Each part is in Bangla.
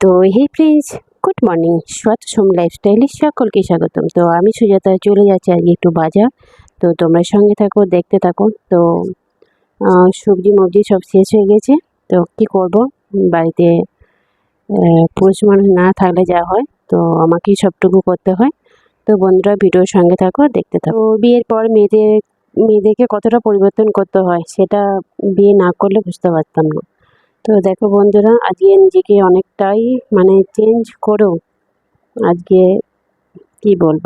তো hey friends good morning. Swata Som লাইফস্টাইলে সকলকে স্বাগতম। তো আমি সুজাতা চলে যাচ্ছি আজকে একটু বাজার। তো তোমরা সঙ্গে থাকো, দেখতে থাকো। তো সবজি মবজি সব শেষ হয়ে গেছে। তো কি করব? বাড়িতে পুরুষ মানুষ না থাকলে যা হয়। তো আমাকেই সবটুকু করতে হয়। তো বন্ধুরা, ভিডিওর সঙ্গে থাকো দেখতে থাকো। বিয়ের পর মেয়েদের, মেয়েদেরকে কতটা পরিবর্তন করতে হয়, সেটা বিয়ে না করলে বুঝতে পারতাম না। তো দেখো বন্ধুরা, আজকে নিজেকে অনেকটাই মানে চেঞ্জ করো। আজকে কি বলব?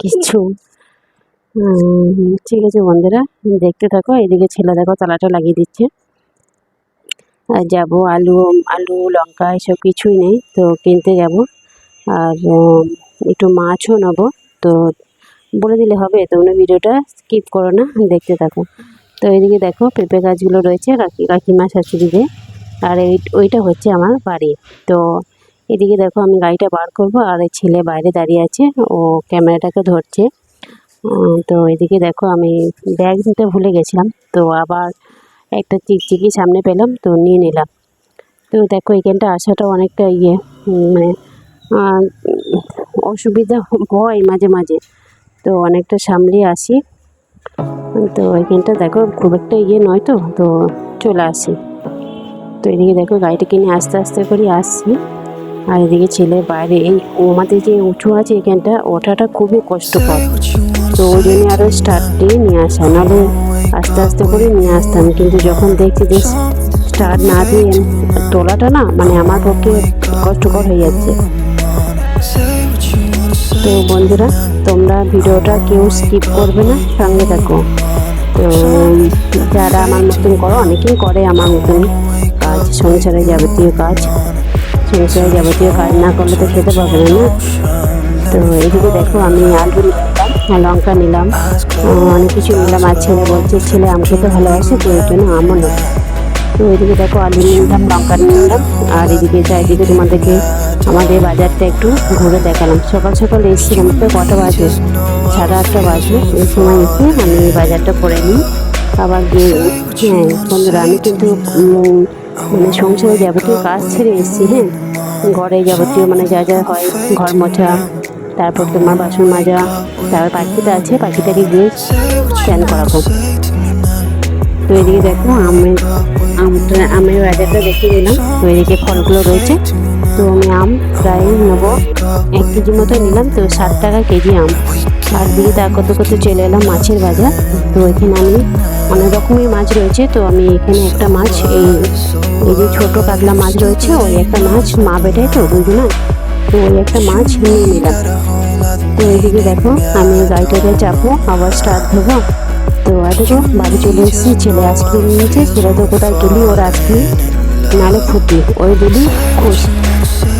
কিছু। ঠিক আছে বন্ধুরা, দেখতে থাকো, এদিকে ছেলে দেখো তালাটা লাগিয়ে দিচ্ছে। আর যাব আলু আলু, লঙ্কা, এসব কিছুই নেই, তো কিনতে যাব। আর একটু মাছও নেব, তো বলে দিলে হবে তোমরা ভিডিওটা স্কিপ করো না, দেখতে থাকো। তো এদিকে দেখো পেঁপে গাছগুলো রয়েছে কাকি কাকিমা শাশুড়িদের। আর ওইটা হচ্ছে আমার বাড়ি। তো এদিকে দেখো আমি গাড়িটা বার করব, আর এই ছেলে বাইরে দাঁড়িয়ে আছে, ও ক্যামেরাটাকে ধরছে। তো এদিকে দেখো আমি ব্যাগ নিতে ভুলে গেছিলাম, তো আবার একটা চিকচিকি সামনে পেলাম, তো নিয়ে নিলাম। তো দেখো এখানটা আসাটা অনেকটা ইয়ে মানে অসুবিধা হয় মাঝে মাঝে। তো অনেকটা সামলিয়ে আসি। তো এখানটা দেখো খুব একটা ইয়ে নয় তো তো চলে আসি। তো এদিকে দেখো গাড়িটা কিনে আস্তে আস্তে করে আসছি। আর এদিকে ছেলে বাইরে, এই আমাদের যে উঁচু আছে এখানটা, ওঠাটা খুবই কষ্টকর। তো ওই জন্য আরও স্টার্ট দিয়ে নিয়ে আসা, নাহলে আস্তে আস্তে করে নিয়ে আসতাম। কিন্তু যখন দেখছি যে স্টার্ট না দিয়ে তোলাটা না মানে আমার পক্ষে কষ্টকর হয়ে যাচ্ছে। তো বন্ধুরা, তোমরা ভিডিওটা কেউ স্কিপ করবে না, সঙ্গে থাকো। তো যারা আমার মতন করো, অনেকেই করে আমার মতন কাজ সংসারে যাবতীয় কাজ সংসারে যাবতীয় কাজ না করলে তো খেতে পারবে না না? তো এদিকে দেখো, আমি আলু লঙ্কা নিলাম অনেক কিছু নিলাম। আর ছেলে বলছে, ছেলে আম খেতে ভালোবাসে, তো এই জন্য আমও নেব তো এদিকে দেখো, আলু নিলাম, লঙ্কা নিলাম। আর এদিকে চারিদিকে তোমাদেরকে আমাদের বাজারটা একটু ঘুরে দেখালাম। সকাল সকাল এসেছিলাম, তো কটা বাজে? সাড়ে আটটা বাজে। এই সময় এসে আমি বাজারটা করে নিই। আবার গিয়ে হ্যাঁ বন্ধুরা, আমি কিন্তু মানে সংসারে যাবতীয় কাজ ছেড়ে এসেছি হ্যাঁ? ঘরে যাবতীয় মানে যা যা হয়, ঘর মোছা, তারপর তোমার বাসন মাজা, তারপর পাখিটা আছে, পাখিটাকে গিয়ে স্ক্যান করাবো। তো এদিকে দেখো আমের আমটা আমের বাজারটা দেখিয়ে দিলাম। তো এদিকে ফলগুলো রয়েছে। তো আমি আম প্রায় নেব, এক কেজি মতো নিলাম। তো ষাট টাকা কেজি আম। আর দিকে তা কত কত চলে এলাম মাছের বাজার। তো এখানে আমি অনেক রকমের মাছ রয়েছে। তো আমি এখানে একটা মাছ, এই এই যে ছোটো কাতলা মাছ রয়েছে, ওই একটা মাছ মা বেটাই তো দুজনা তো ওই একটা মাছ নিয়ে নিলাম তো এদিকে দেখো, আমি গাড়িটাতে চাপবো, আবার স্টার্ট দেবো তো দেখো, বাড়ি চলে এসেছি, ছেলে আইসক্রিম নিয়েছে সেটা তো কোথায় গেলি, ওর আইসক্রিম নালে ফুটি ওই দিলি খুশ।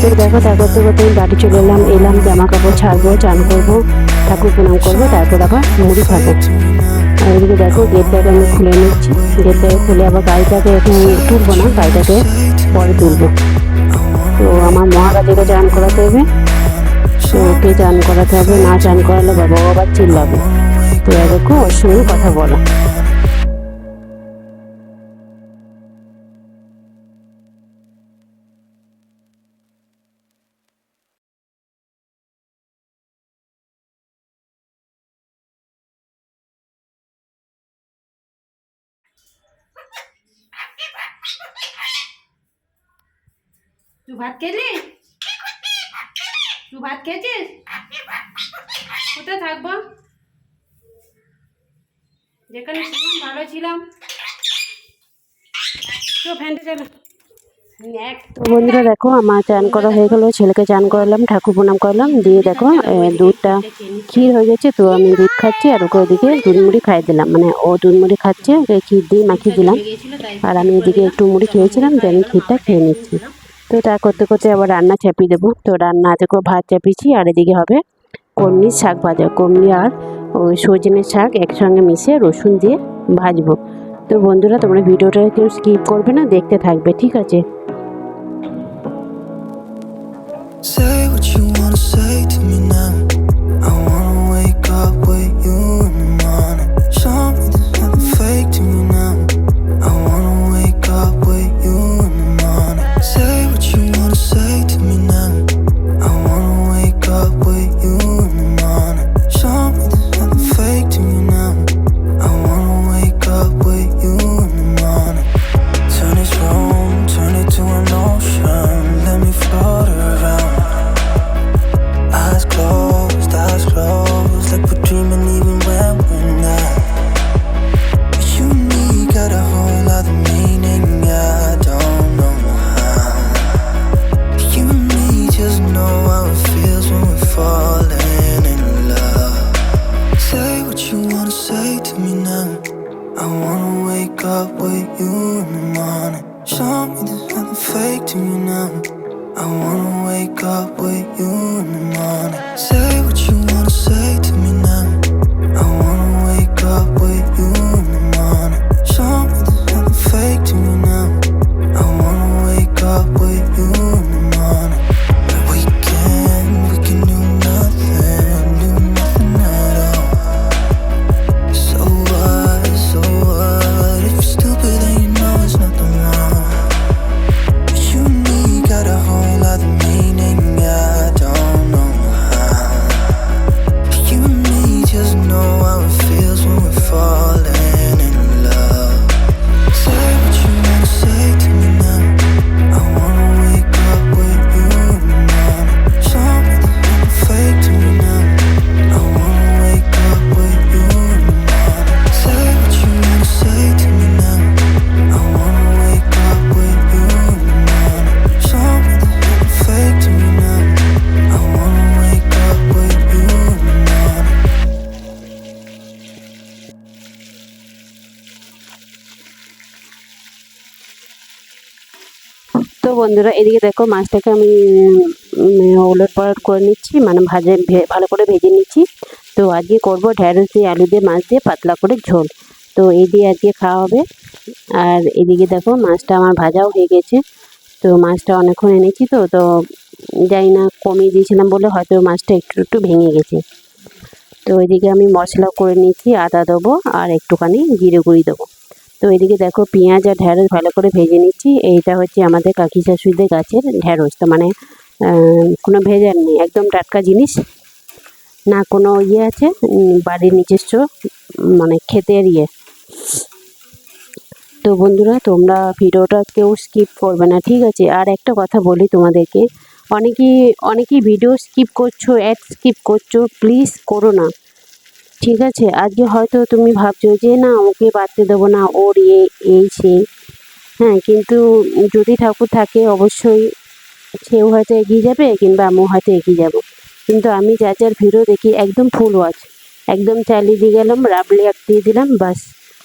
তো দেখো তা করতে করতে বাড়ি চলে এলাম এলাম, জামা কাপড় ছাড়বো, চান করব, ঠাকুর প্রণাম করব, তারপর আবার মুড়ি খাব। এদিকে দেখো গেটটাকে আমি খুলে নিচ্ছি। গেটটাকে খুলে আবার গাড়িটাকে এখন তুলবো না, গাড়িটাকে পরে তুলবো। তো আমার মহারাজেকে চান করাতে হবে। তো ওকে চান করাতে হবে, না চান করালে বাবা বাবা চিল্লাবে। তো এরকম ওর সঙ্গে কথা বলা। তুই ভাত খেলি তুই ভাত খেয়েছিস? কোথায় থাকব যেখানে ছিলাম, ভালো ছিলাম। বন্ধুরা দেখো, আমার চান করা হয়ে গেলো, ছেলেকে চান করালাম, ঠাকুর প্রণাম করলাম, দিয়ে দেখো দুধটা ক্ষীর হয়ে গেছে, তো আমি দুধ খাচ্ছি, আর ওকে ওদিকে দুধ মুড়ি খাইয়ে দিলাম। মানে ও দুধ মুড়ি খাচ্ছে ক্ষীর দিয়ে মাখিয়ে দিলাম। আর আমি এদিকে একটু মুড়ি খেয়েছিলাম যে আমি ক্ষীরটা খেয়ে নিচ্ছি। তো তা করতে করতে আবার রান্না চাপিয়ে দেবো। তো রান্না করে ভাত চাপিয়েছি আর এদিকে হবে কর্মির শাক ভাজা। কর্মি আর ওই সজনের শাক একসঙ্গে মিশে রসুন দিয়ে ভাজবো। তো বন্ধুরা, তোমরা ভিডিওটা কেউ স্কিপ করবে না, দেখতে থাকবে, ঠিক আছে? Say what you wanna say you বন্ধুরা, এদিকে দেখো মাছটাকে আমি ওলট পালট করে নিচ্ছি মানে ভাজে ভালো করে ভেজে নিচ্ছি। তো আজকে করব ঢ্যাঁড়স দিয়ে, আলু দিয়ে, মাছ দিয়ে পাতলা করে ঝোল। তো এই দিয়ে আজকে খাওয়া হবে। আর এদিকে দেখো মাছটা আমার ভাজাও হয়ে গেছে। তো মাছটা অনেকক্ষণ এনেছি তো তো জানি না কমিয়ে দিয়েছিলাম বলে হয়তো মাছটা একটু একটু ভেঙে গেছে। তো এদিকে আমি মশলা করে নিচ্ছি আদা দেবো আর একটুখানি জিরে গুঁড়ি দেবো। তো এদিকে দেখো পেঁয়াজ আর ঢ্যাঁড়স ভালো করে ভেজে নিচ্ছি। এইটা হচ্ছে আমাদের কাকি শাশুড়িদের গাছের ঢ্যাঁড়স তো মানে কোনো ভেজার নেই, একদম টাটকা জিনিস। না কোনো ইয়ে আছে বাড়ির নিজস্ব মানে ক্ষেতের ইয়ে। তো বন্ধুরা, তোমরা ভিডিওটা কেউ স্কিপ করবে না, ঠিক আছে? আর একটা কথা বলি তোমাদেরকে, অনেকেই অনেকেই ভিডিও স্কিপ করছ অ্যাড স্কিপ করছ প্লিজ করো না। ঠিক আছে, আজকে হয়তো তুমি ভাবছ যে না, ওকে বাড়তে দেবো না, ওর এ, এই সেই। হ্যাঁ কিন্তু যদি ঠাকুর থাকে, অবশ্যই সেও হয়তো এগিয়ে যাবে কিংবা আমিও হয়তো এগিয়ে যাব। কিন্তু আমি যা যার ভিডিও দেখি, একদম ফুল ওয়াচ একদম চালিয়ে দিয়ে গেলাম রাবলি এক দিয়ে দিলাম বাস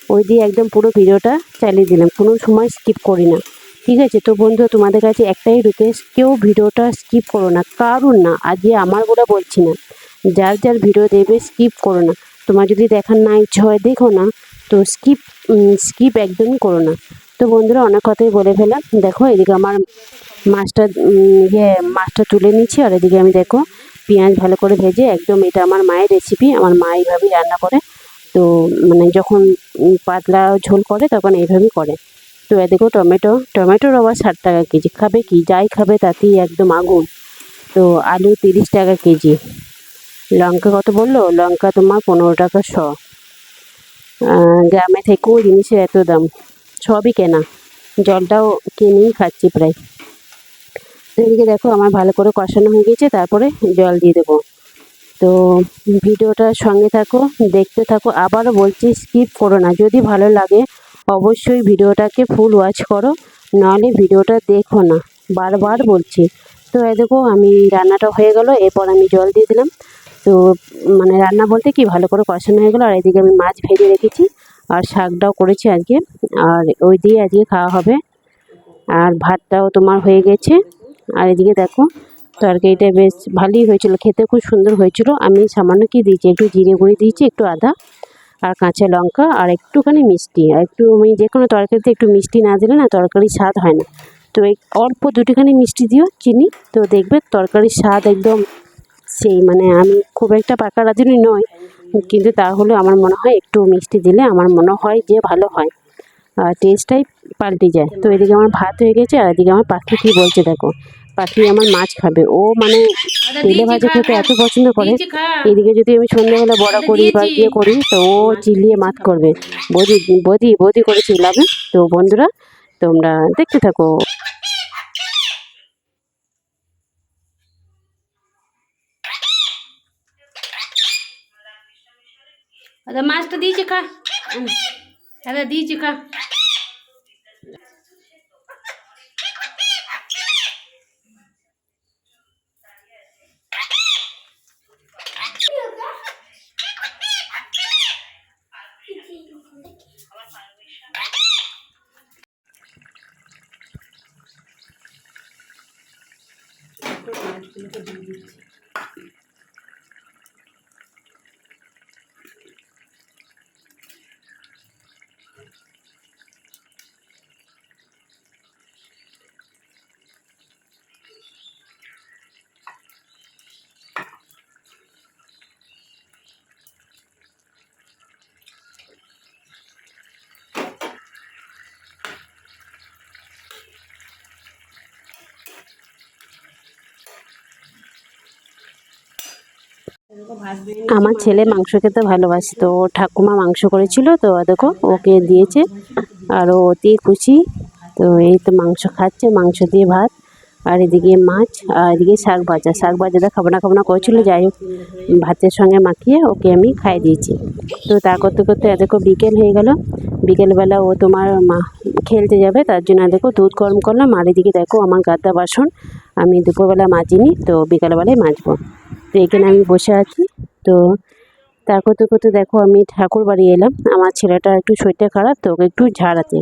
ওই দিয়ে একদম পুরো ভিডিওটা চালিয়ে দিলাম, কোনো সময় স্কিপ করি না। ঠিক আছে, তো বন্ধু, তোমাদের কাছে একটাই রিকোয়েস্ট কেউ ভিডিওটা স্কিপ করো না কারণ না, আজকে আমার বলে বলছি না। যার যার ভিডিও দেবে স্কিপ করো না। তোমার যদি দেখার না ইচ্ছে হয়, দেখো না। তো স্কিপ স্কিপ একদমই করো না। তো বন্ধুরা, অনেক কথাই বলে ফেলাম দেখো, এদিকে আমার মাছটা ইয়ে মাছটা তুলে নিচ্ছি, আর এদিকে আমি দেখো, পেঁয়াজ ভালো করে ভেজে একদম এটা আমার মায়ের রেসিপি আমার মা এইভাবেই রান্না করে। তো মানে যখন পাতলা ঝোল করে, তখন এইভাবেই করে। তো এদিকেও টমেটো, টমেটোর আবার ষাট টাকা কেজি। খাবে কি? যাই খাবে, তাতেই একদম আগুন। তো আলু তিরিশ টাকা কেজি। লঙ্কা কত বলল? লঙ্কা তোমার পনেরো টাকা শ। গ্রামে থেকেও জিনিসের এত দাম। সবই কেনা। জলটাও কিনেই খাচ্ছি প্রায়। এদিকে দেখো, আমার ভালো করে কষানো হয়ে গেছে, তারপরে জল দিয়ে দেবো। তো ভিডিওটার সঙ্গে থাকো, দেখতে থাকো। আবারও বলছি স্কিপ করো না। যদি ভালো লাগে, অবশ্যই ভিডিওটাকে ফুল ওয়াচ করো। নাহলে ভিডিওটা দেখো না। বারবার বলছি। তো এই দেখো, আমি রান্নাটা হয়ে গেল, এরপর আমি জল দিয়ে দিলাম। তো মানে রান্না বলতে কি, ভালো করে কষানো হয়ে গেলো, আর এদিকে আমি মাছ ভেজে রেখেছি, আর শাকটাও করেছি আজকে, আর ওই দিয়ে আজকে খাওয়া হবে। আর ভাতটাও তোমার হয়ে গেছে, আর এদিকে দেখো, তরকারিটা বেশ ভালোই হয়েছিল, খেতে খুব সুন্দর হয়েছিল। আমি সামান্য কি দিয়েছি, একটু জিরে গুঁড়ি দিয়েছি, একটু আদা, আর কাঁচা লঙ্কা, আর একটুখানি মিষ্টি। আর একটু আমি যে কোনো তরকারিতে একটু মিষ্টি না দিলে না, তরকারির স্বাদ হয় না। তো অল্প দুটিখানি মিষ্টি দিও, চিনি, তো দেখবে তরকারির স্বাদ একদম সেই মানে আমি খুব একটা পাকা রাঁধুনি নয় কিন্তু তাহলে আমার মনে হয় একটু মিষ্টি দিলে আমার মনে হয় যে ভালো হয়। আর টেস্টটাই পাল্টে যায়। তো এদিকে আমার ভাত হয়ে গেছে আর এদিকে আমার পাখি কী বলছে দেখো। পাখি আমার মাছ খাবে। ও মানে তেলে ভাজা খেতে এত পছন্দ করে। এদিকে যদি আমি সন্ধ্যাবেলা বড়া করি বা। ইয়ে করি তো ও চিলিয়ে মাত করবে। বদি বদি বদি করে চিল্লাবে তো বন্ধুরা তোমরা দেখতে থাকো। अरे मास्टर दी चिखा अरे दी चिखा Thank. আমার ছেলে মাংস খেতে ভালোবাসে তো ঠাকুমা মাংস করেছিল তো দেখো ওকে দিয়েছে আর ও অতি খুশি তো এই তো মাংস খাচ্ছে, মাংস দিয়ে ভাত আর এদিকে মাছ আর এদিকে শাক ভাজা, শাক ভাজাটা খাব না খাব করেছিল, যাই হোক, ভাতের সঙ্গে মাখিয়ে ওকে আমি খাই দিয়েছি। তো তা করতে করতে দেখো বিকেল হয়ে গেল, বিকেলবেলা ও তোমার মা খেলতে যাবে, তার জন্য দেখো দুধ গরম করলাম, আর এদিকে দেখো আমার গাদা বাসন, আমি দুপুরবেলা মাজিনি, তো বিকালবেলায় মাজবো। এখানে আমি বসে আছি। তো তা করতে করতে দেখো আমি ঠাকুর বাড়ি এলাম। আমার ছেলেটা একটু শরীরটা খারাপ, তো ওকে একটু ঝাড়াতে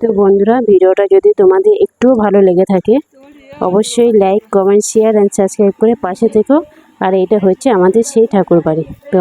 তো বন্ধুরা, ভিডিওটা যদি তোমাদের একটুও ভালো লেগে থাকে, অবশ্যই like comment share and subscribe করে পাশে থেকো। আর এটা হচ্ছে আমাদের সেই ঠাকুর বাড়ি। তো